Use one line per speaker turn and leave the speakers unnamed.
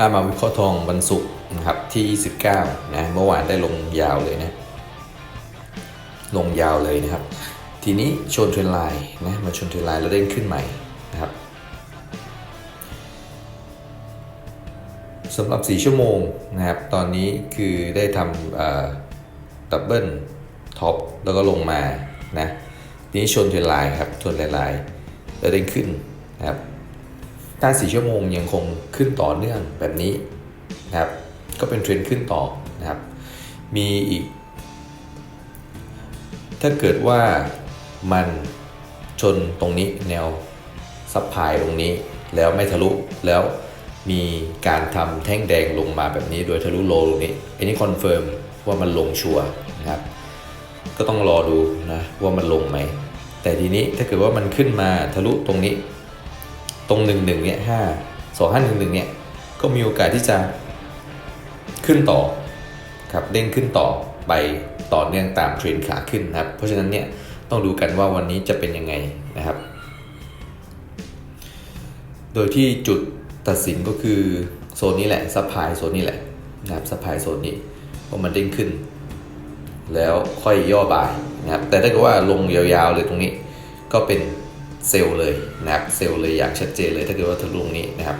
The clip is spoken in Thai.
อ่ามาวิเคราะห์ทองวันศุกร์นะครับที่ 29 นะเมื่อวานได้ลงยาวเลยนะลงยาวเลยนะครับ ทีนี้ชนเทรนไลน์นะมาชนเทรนไลน์แล้วเด้งขึ้นใหม่นะครับสำหรับ 4 ชั่วโมงนะครับ ตอนนี้คือได้ทำดับเบิลท็อปแล้วก็ลงมานะทีนี้ชนเทรนไลน์ครับชนเทรนไลน์แล้วเด้งขึ้นนะครับ ถ้า4ชั่วโมงยังคงขึ้นต่อเนื่องแบบนี้นะครับก็เป็นเทรนด์ขึ้นต่อนะครับมีอีก ถ้าเกิดว่ามันชนตรงนี้แนวซับพลายตรงนี้แล้วไม่ทะลุแล้วมีการทำแท่งแดงลงมาแบบนี้โดยทะลุโลตรงนี้อันนี้คอนเฟิร์มว่ามันลงชัวร์นะครับก็ต้องรอดูนะว่ามันลงไหมแต่ทีนี้ถ้าเกิดว่ามันขึ้นมาทะลุตรงนี้ ตรงหนึ่งหนึ่งเนี่ยห้าสองห้าหนึ่งหนึ่งเนี่ยก็มีโอกาสที่จะขึ้นต่อครับเด้งขึ้นต่อไปต่อเนื่องตามเทรนขาขึ้นนะครับ เพราะฉะนั้นเนี่ยต้องดูกันว่าวันนี้จะเป็นยังไงนะครับ โดยที่จุดตัดสินก็คือโซนนี้แหละซัพพลายโซนนี้แหละนะครับซัพพลายโซนนี้ว่ามันเด้งขึ้น แล้วค่อยย่อบ่ายนะครับแต่ถ้าเกิดว่าลงยาวๆเลยตรงนี้ ก็เป็น เซลล์เลยนะครับเซลล์เลยอย่างชัดเจนเลยถ้าเกิดว่าทะลุตรงนี้นะครับ